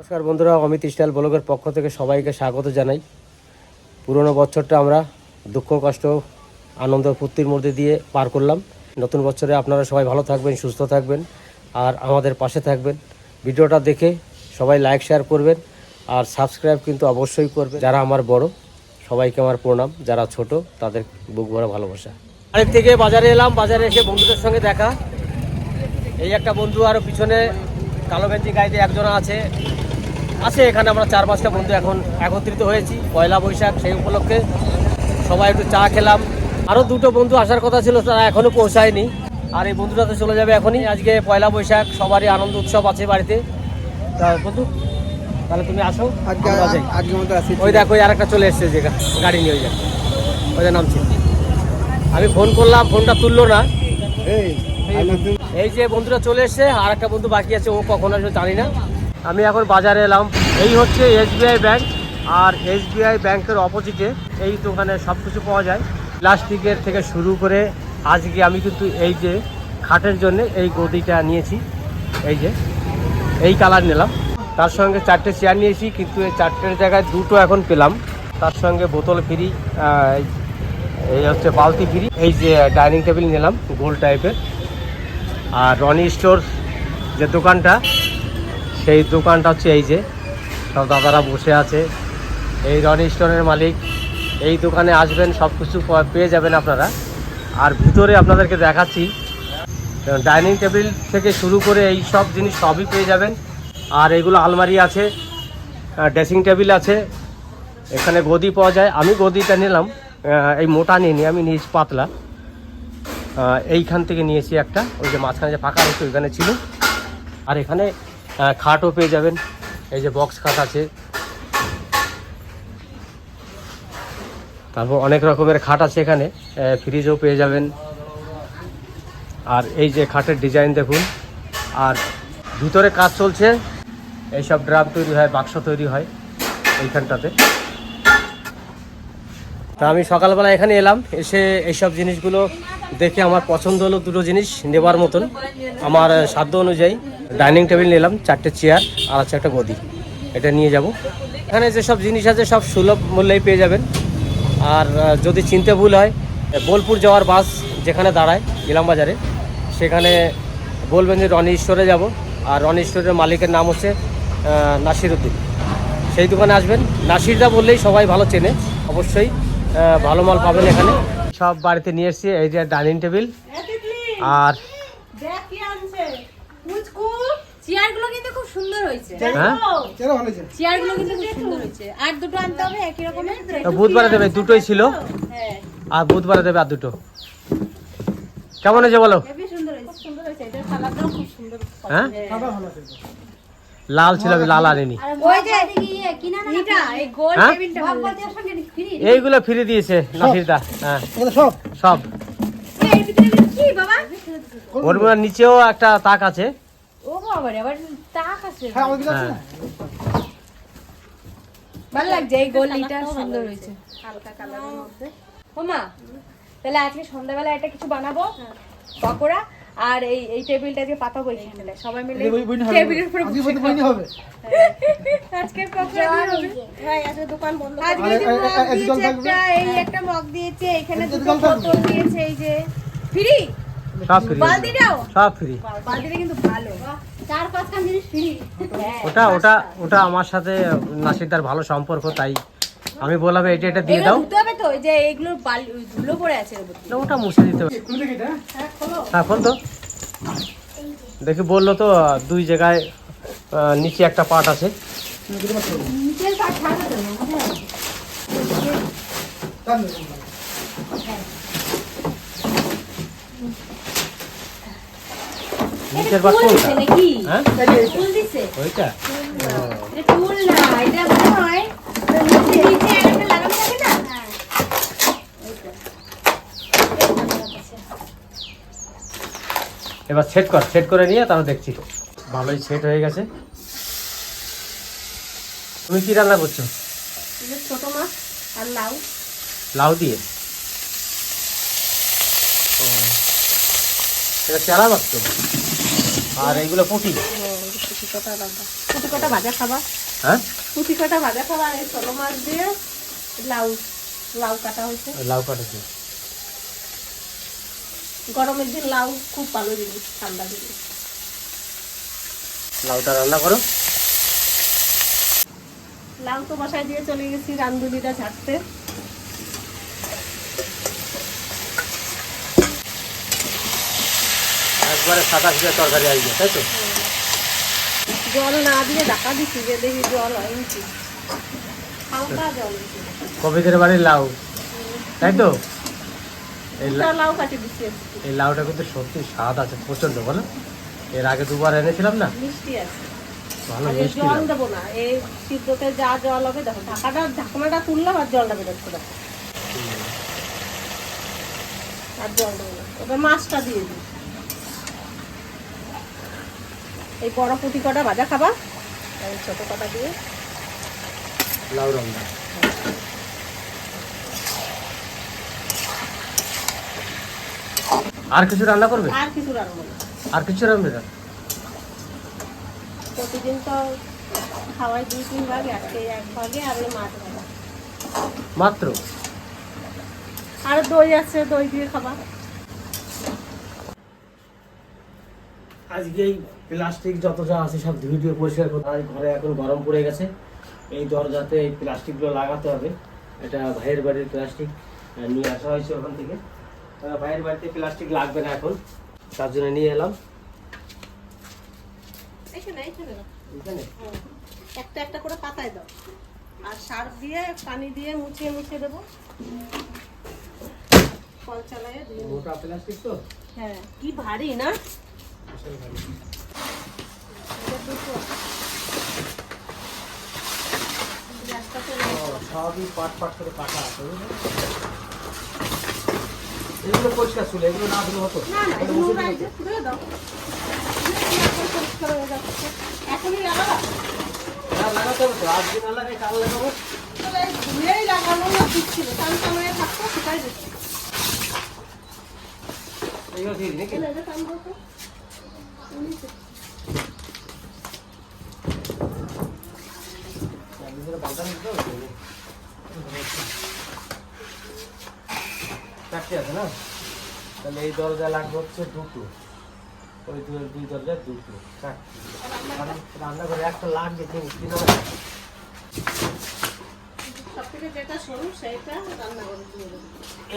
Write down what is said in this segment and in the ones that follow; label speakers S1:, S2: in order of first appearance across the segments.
S1: নমস্কার বন্ধুরা, অমিত স্টাইল ব্লগের পক্ষ থেকে সবাইকে স্বাগত জানাই। পুরনো বছরটা আমরা দুঃখ, কষ্ট, আনন্দ, ফুর্তির মধ্যে দিয়ে পার করলাম। নতুন বছরে আপনারা সবাই ভালো থাকবেন, সুস্থ থাকবেন আর আমাদের পাশে থাকবেন। ভিডিওটা দেখে সবাই লাইক শেয়ার করবেন আর সাবস্ক্রাইব কিন্তু অবশ্যই করবেন। যারা আমার বড়, সবাইকে আমার প্রণাম। যারা ছোট, তাদের বুক ভরা ভালোবাসা। বাড়ির থেকে বাজারে এলাম, বাজারে এসে বন্ধুদের সঙ্গে দেখা। এই একটা বন্ধু আরও পিছনে কালো গেঞ্জি গাইতে একজন আছে। আছে এখানে আমরা চার পাঁচটা বন্ধু এখন একত্রিত হয়েছি পয়লা বৈশাখ সেই উপলক্ষে। সবাই একটু চা খেলাম। আরও দুটো বন্ধু আসার কথা ছিল তারা এখনও পৌঁছায়নি। আর এই বন্ধুটা তো চলে যাবে এখনই। আজকে পয়লা বৈশাখ সবারই আনন্দ উৎসব আছে বাড়িতে। তা বন্ধু তাহলে তুমি আসো ওই দেখো ওই আরেকটা চলে এসছে যে গাড়ি নিয়ে ওই যাক ওই যে নামছি। আমি ফোন করলাম ফোনটা তুললো না.
S2: এই
S1: যে বন্ধুরা চলে এসছে আর একটা বন্ধু বাকি আছে ও কখন আসবে জানি না। আমি এখন বাজারে এলাম। এই হচ্ছে এসবিআই ব্যাংক, আর এসবিআই ব্যাংকের অপোজিটে এই দোকানে সব কিছু পাওয়া যায়। প্লাস্টিকের থেকে শুরু করে আজকে আমি কিন্তু এই যে খাটের জন্য এই গদিটা নিয়েছি। এই যে, এই কালার নিলাম। তার সঙ্গে চারটে চেয়ার নিয়েছি, কিন্তু এই চারটের জায়গায় দুটো এখন পেলাম। তার সঙ্গে বোতল ফ্রি এই হচ্ছে বালতি ফ্রি। এই যে ডাইনিং টেবিল নিলাম, গোল টাইপের আর রনি স্টোর যে দোকানটা সেই দোকানটা হচ্ছে এই যে। সব দাদারা বসে আছে। এই রনি স্টোরের মালিক। এই দোকানে আসবেন সব কিছু পেয়ে যাবেন আপনারা। আর ভিতরে আপনাদেরকে দেখাচ্ছি। ডাইনিং টেবিল থেকে শুরু করে এই সব জিনিস সবই পেয়ে যাবেন। আর এগুলো আলমারি আছে ড্রেসিং টেবিল আছে। এখানে গদি পাওয়া যায়। আমি গদিটা নিলাম এই মোটা নিইনি আমি নিয়েছি পাতলা। এইখান থেকে নিয়েছি একটা। ওই যে মাঝখানে যে ফাঁকা হচ্ছে ওইখানে ছিল। আর এখানে খাটও পেয়ে যাবেন। এই যে বক্স খাট আছে। তারপর অনেক রকমের খাট আছে এখানে। ফ্রিজও পেয়ে যাবেন। আর এই যে খাটের ডিজাইন দেখুন। আর ভিতরে কাজ চলছে। এইসব ড্রাম তৈরি হয়, বাক্স তৈরি হয় এইখানটাতে। তা আমি সকালবেলা এখানে এলাম, এসে এইসব জিনিসগুলো দেখে আমার পছন্দ হলো দুটো জিনিস নেবার মতন। আমার সাধ্য অনুযায়ী ডাইনিং টেবিল নিলাম, চারটে চেয়ার আর আছে একটা গদি। এটা নিয়ে যাব। এখানে যেসব জিনিস আছে সব সুলভ মূল্যেই পেয়ে যাবেন। আর যদি চিনতে ভুল হয়, বোলপুর যাওয়ার বাস যেখানে দাঁড়ায় ইলাম বাজারে সেখানে বলবেন যে রনি স্টোরে যাব। আর রনি স্টোরের মালিকের নাম হচ্ছে নাসির উদ্দিন সেই দোকানে আসবেন। নাসিরদা বললেই সবাই ভালো চেনে, অবশ্যই। ভালো মাল পাবেন এখানে। সব বাড়িতে নিয়ে এসেছি এই যে ডাইনিং টেবিল। আর
S3: চেয়ারগুলো কিন্তু খুব সুন্দর হয়েছে
S1: হ্যাঁ?
S2: চলো ভালো আছে
S3: চেয়ারগুলো কিন্তু খুব সুন্দর হয়েছে আর দুটো। আনতে হবে একই রকমের
S1: বুধবারে দেবে দুটোই ছিল
S3: হ্যাঁ
S1: আর বুধবারে দেবে আর দুটো কেমন হয়েছে বলো হ্যাঁ।
S2: আছে
S1: লাল ছিল আমি লাল আনিনি।
S3: আর ওই যে এটা এই গোল
S1: হ্যাঁ? এইগুলো ফিরে দিয়েছে নাসিরদা হ্যাঁ।
S2: সব।
S1: সব।
S3: এর ভিতরে কি বাবা?
S1: ওর নিচেও একটা তাক আছে।
S2: হ্যাঁ
S1: হ্যাঁ।
S3: ভালো লাগছে এই গোলটা সুন্দর হয়েছে। হালকা কালারের মধ্যে। ওমা তাহলে আজকে সন্ধ্যাবেলা এটা কিছু বানাবো? পকোড়া? আর এই এই টেবিলটা দিয়ে পাতা বই খেলে সবাই মিলে টেবিলের উপরে
S2: আজকে
S3: বসে
S2: হবে।
S3: আজকে পকোড়া হবে। ভাই আজকে দোকান বন্ধ আজকে? একটা এই একটা মগ দিয়েছে এখানে দুটো বোতল দিয়েছে এই যে। ফ্রি?
S1: সব ফ্রি।
S3: বালতিটাও
S1: সব ফ্রি।
S3: বালতিটা কিন্তু ভালো। চার পাঁচটা জিনিস ফ্রি।
S1: ওটা ওটা ওটা আমার সাথে নাসিরদার ভালো সম্পর্ক তাই আমি বললাম এটা এটা দিয়ে দাও।
S3: ধুতে হবে তো এই যে এগুলো ধুলো পড়ে আছে এর মধ্যে।
S1: না, ওটা মুছে দিতে হবে।
S2: খুলে দেখি এটা।
S1: হ্যাঁ খোল। তো। দেখি বলল তো দুই জায়গায় নিচে একটা পার্ট আছে।
S3: নিচের পাট
S1: কোনটা? হ্যাঁ?
S3: টুল দিছে।
S1: ওইটা
S3: এটা টুল না এটা মনে হয় নিচে নিচে একটা লাগানো থাকে না
S1: এবার সেট কর সেট করে নিয়ে তারপর দেখছি। ভালোই সেট হয়ে গেছে। তুমি কি রান্না করছ?
S3: ছোট মাছ আর লাউ।
S1: লাউ দিয়ে? ও এটা চারা মাছ আর এইগুলো পুঁটি?
S4: কুচি কটা লঙ্কা কটা ভাজা খাবা
S1: হ্যাঁ?
S4: কুচি কটা ভাজা খাবা এই ছোটো মাছ দিয়ে লাউ লাউ কাটা হয়েছে।
S1: লাউ কাটেছি
S4: গরমের দিন লাউ খুব ভালো জিনিস ঠান্ডা জিনিস।
S1: লাউটা রান্না করো।
S4: লাউ তো বসায় দিয়ে চলে গেছি রান্ধুনিটা ঝাড়তে।
S1: একবারে সাদা সিধা তরকারি আসবে তাই তো?
S4: জল না দিয়ে ঢাকা দিচ্ছি যে দেখি জল হয় দিছি।
S1: কবিদের বাড়ির লাউ তাই তো?
S4: লাউ কাটি
S1: এই লাউটা কিন্তু সত্যি স্বাদ আছে প্রচণ্ড বলো? এর আগে দুবার এনেছিলাম না?
S4: মিষ্টি আছে।
S1: ভালো
S4: এই
S1: মিষ্টি
S4: জল দেবো না এই সিদ্ধতে যা জল হবে দেখো ঢাকাটা ঢাকনাটা তুললাম আর জলটা বেরোচ্ছে দেখো আর জল দেবো না। এবার মাছটা দিয়ে দিই। এই বড় পুঁটি কটা ভাজা খাবা? এই ছোট কটা দিয়ে।
S1: লাউ রান্না আর কিছু রান্না করবে?
S4: আর কিছু রাখব না
S1: আর কিছু রান্না না
S4: প্রতিদিন তো খাওয়াই দুই তিন ভাগে আজকে এক ভাগে আর মাছ
S1: মাত্র?
S4: আর দই আছে দই দিয়ে খাবা।
S1: আজকে এই প্লাস্টিক যত যা আছে সব ধুয়ে ধুয়ে পরিষ্কার করতে হয়। ঘরে এখন গরম পড়ে গেছে। এই দরজাতে এই প্লাস্টিকগুলো লাগাতে হবে। এটা ভাইয়ের বাড়ির প্লাস্টিক নিয়ে আসা হয়েছে ওখান থেকে। ভাইয়ের বাড়িতে প্লাস্টিক লাগবে না এখন। তার জন্য নিয়ে এলাম।
S4: হুম। একটা একটা করে পাতায় দাও। আর সার দিয়ে পানি দিয়ে মুছিয়ে মুছিয়ে দেবো। কল চালায়
S1: মোটা প্লাস্টিক তো?
S4: হ্যাঁ। কি ভারী না?
S1: সবই পাট পাট করে কাটা আছে? এগুলো পরিষ্কার ছিল এগুলো না দিলে হতো
S4: না
S1: এগুলো।
S4: ধুয়ে দাও। এখনই লাগাবা
S1: হ্যাঁ, লাগাতে হবে তো আজকে না লাগাই কাল লাগাবো
S4: ধুয়েই লাগানো না ঠিক ছিল কামড়ে থাকতো সেটাই দেখছি
S1: এইগুলো দিয়ে নাকি হবে তো? চারটে আছে না? তাহলে এই দরজা লাগবে হচ্ছে দুটো। ওই দুই দুই দরজা দুটো চারটে। রান্নাঘরে একটা লাগবে জিনিস কি না
S4: সব থেকে যেটা সরু সেইটা রান্না করে দিয়ে দেবো।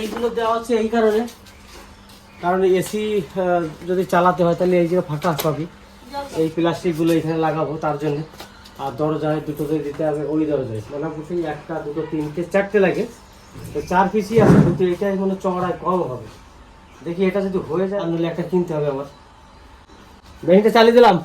S1: এইগুলো দেওয়া হচ্ছে এই কারণে। কারণ এসি যদি চালাতে হয় তাহলে এই যে ফাঁকা সবই। এই প্লাস্টিকগুলো এখানে লাগাবো তার জন্য। আর দরজায় দুটোতে দিতে হবে ওই দরজায়। মোটামুটি একটা দুটো তিনটে চারটে লাগে। তো চার পিসই আছে, কিন্তু এটাই মানে চড়ায় কম হবে। দেখি এটা যদি হয়ে যায়, তাহলে একটা কিনতে হবে আমার মেহিটা চালিয়ে দিলাম?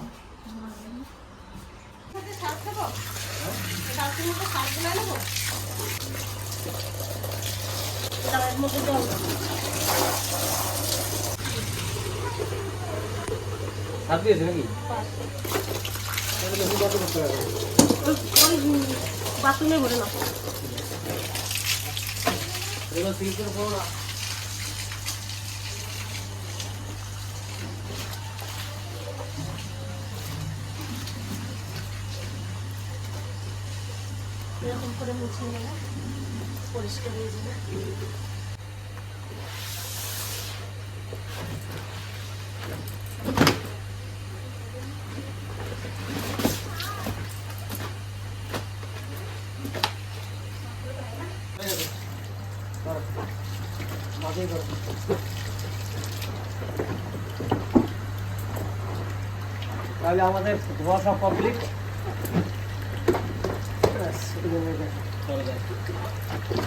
S4: বাথরুমে ভরে নাও।
S1: তিনটের উপর
S4: এরকম করে মুছিয়ে নেব পরিষ্কার হয়ে যাবে।
S1: মাঝেই করো। তাহলে আমাদের ধোয়া সব কমপ্লিট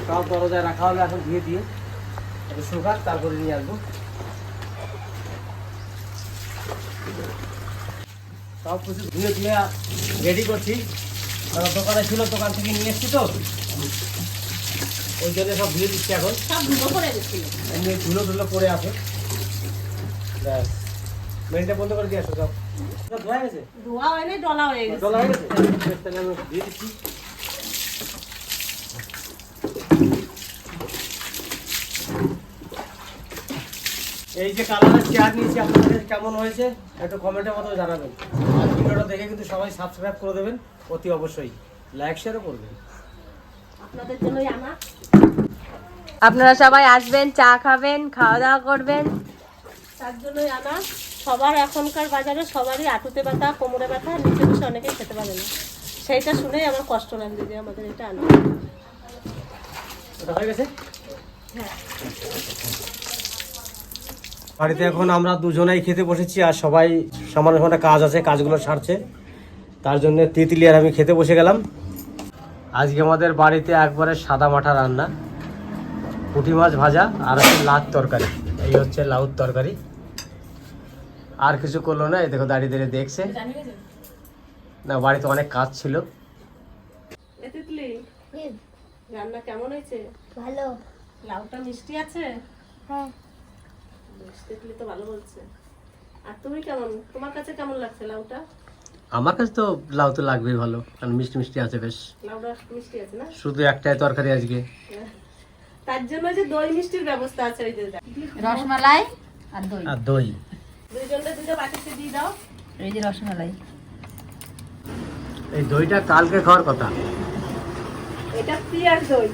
S1: সব দরজায় রাখা হবে এখন ধুয়ে দিয়ে। একটু শুকাক তারপরে নিয়ে আসব। সব কিছু ধুয়ে ধুয়ে রেডি করছি। কারণ দোকানে ছিল দোকান থেকে নিয়ে এসছি তো। ওই জন্য সব ধুয়ে দিচ্ছি এখন।
S4: সব ধুলো করে
S1: ধুলো ধুলো পড়ে আছে। ব্যাস। মেনটা বন্ধ করে দিয়ে আসো সব। এই যে কালারের চেয়ার নিয়েছি আপনাদের কেমন হয়েছে একটু কমেন্টের মাধ্যমে জানাবেন আর ভিডিওটা দেখে কিন্তু সবাই সাবস্ক্রাইব করে দেবেন অতি অবশ্যই লাইক শেয়ারও করবেন
S4: আপনাদের জন্যই আনা
S3: আপনারা সবাই আসবেন, চা খাবেন, খাওয়া দাওয়া করবেন।
S4: তার জন্যই আনা সবার এখনকার বাজারে সবারই আটুতে ব্যথা কোমরে ব্যথা নিচে বসে অনেকেই খেতে পারে না। সেইটা শুনেই আমার কষ্ট লাগছে যে আমাদের এটা আনা।
S1: হয়ে গেছে?
S4: হ্যাঁ।
S1: বাড়িতে এখন আমরা দুজনেই খেতে বসেছি আর সবাই সমান সমান কাজ আছে কাজগুলো সারছে। তার জন্য তিতলি আর আমি খেতে বসে গেলাম। আজকে আমাদের বাড়িতে একবারে সাদা মাঠা রান্না। পুঁটি মাছ ভাজা আর হচ্ছে লাউ তরকারি। এই হচ্ছে লাউর তরকারি। আর কিছু করল না এই দেখো দাঁড়িয়ে দাঁড়িয়ে দেখছে। না বাড়িতে অনেক কাজ ছিল।
S4: এ তিতলি রান্না কেমন হয়েছে?
S5: ভালো।
S4: লাউটা মিষ্টি আছে?
S5: হ্যাঁ।
S4: বেশ, তো ভালো বলছে। আর তুমি কেমন? তোমার কাছে কেমন লাগছে লাউটা?
S1: আমার কাছে তো লাউ তো লাগবেই ভালো কারণ মিষ্টি মিষ্টি আছে বেশ।
S4: লাউটা মিষ্টি আছে না?
S1: শুধু একটাই তরকারি আজকে।
S4: তার জন্য যে দই মিষ্টির ব্যবস্থা আছে যে
S5: রসমালাই আর দই।
S1: আর দই।
S4: দুইজনটা দুটো বাটিতে দিয়ে দাও।
S5: এই যে রসমালাই।
S1: এই দইটা কালকে খাওয়ার কথা।
S4: এটা পিয়ার দই।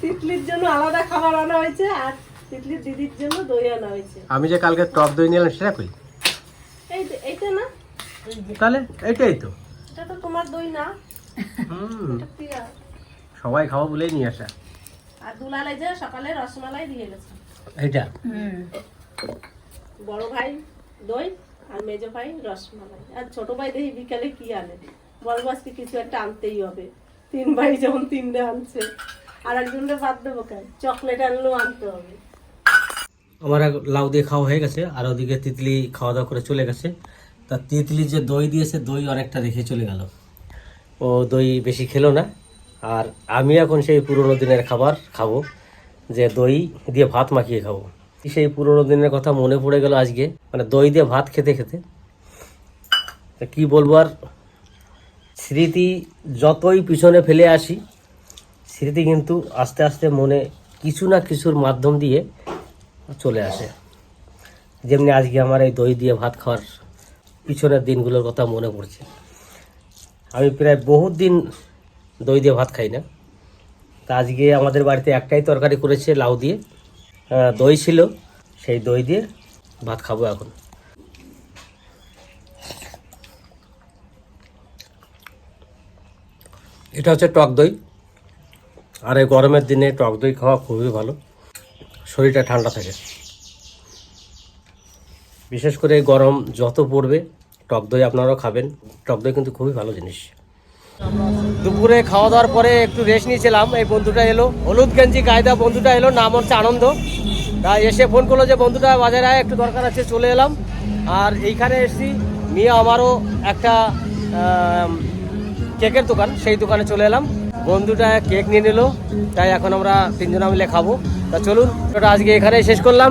S4: তিতলির জন্য আলাদা খাবার আনা হয়েছে আর তিতলির দিদির জন্য দই আনা হয়েছে।
S1: আমি যে কালকে টক দই নিলাম সেটা কই?
S4: এই এইটা না?
S1: তাহলে এইটাই তো।
S4: এটা তো তোমার দই না।
S1: হুম।
S4: এটা
S1: সবাই খাওয়া বলেই নিয়ে আসা।
S4: আর দুলালে যে সকালে রসমালাই দিয়ে গেছে
S1: এইটা?
S5: হুম।
S4: বড় ভাই দই আর মেজো ভাই রসমালাই। আর ছোট ভাই দেখি বিকালে কি আনে? বড় আজকে কিছু একটা আনতেই হবে। তিন ভাই যেমন তিনটে আনছে। আর একজনকে বাদ দেবো কেন? চকলেট আনলেও আনতে হবে।
S1: আমার লাউ দিয়ে খাওয়া হয়ে গেছে, আর ওদিকে তিতলি খাওয়া দাওয়া করে চলে গেছে। তা তিতলি যে দই দিয়েছে, দই অনেকটা রেখে চলে গেল। ও দই বেশি খেলো না। আর আমি এখন সেই পুরোনো দিনের খাবার খাব, যে দই দিয়ে ভাত মাখিয়ে খাব। সেই পুরোনো দিনের কথা মনে পড়ে গেল আজকে? মানে দই দিয়ে ভাত খেতে খেতে। কি বলব আর? স্মৃতি যতই পিছনে ফেলে আসি, স্মৃতি কিন্তু আস্তে আস্তে মনে কিছু না কিছুর মাধ্যম দিয়ে চলে আসে। যেমনি আজকে আমার এই দই দিয়ে ভাত খাওয়ার পিছনের দিনগুলোর কথা মনে পড়ছে। আমি প্রায় বহুত দিন দই দিয়ে ভাত খাই না। তা আজকে আমাদের বাড়িতে একটাই তরকারি করেছে লাউ দিয়ে। দই ছিল, সেই দই দিয়ে ভাত খাব এখন। এটা হচ্ছে টক দই। আর এই গরমের দিনে টক দই খাওয়া খুবই ভালো। শরীরটা ঠান্ডা থাকে। বিশেষ করে এই গরম যত পড়বে, টক দই আপনারাও খাবেন। টক দই কিন্তু খুবই ভালো জিনিস। দুপুরে খাওয়া দাওয়ার পরে একটু রেস্ট নিয়েছিলাম, এই বন্ধুটা এলো। হলুদ গেঞ্জি, কায়দা, বন্ধুটা এলো, নাম হচ্ছে আনন্দ। তা এসে ফোন করল যে, বন্ধুটা, বাজারে আয়, একটু দরকার আছে, চলে এলাম। আর এইখানে এসেছি, নিয়ে আমারও একটা কেকের দোকান, সেই দোকানে চলে এলাম। বন্ধুটা কেক নিয়ে নিল, তাই এখন আমরা তিনজনা মিলে খাব। তা চলুন ওটা আজকে এখানেই শেষ করলাম।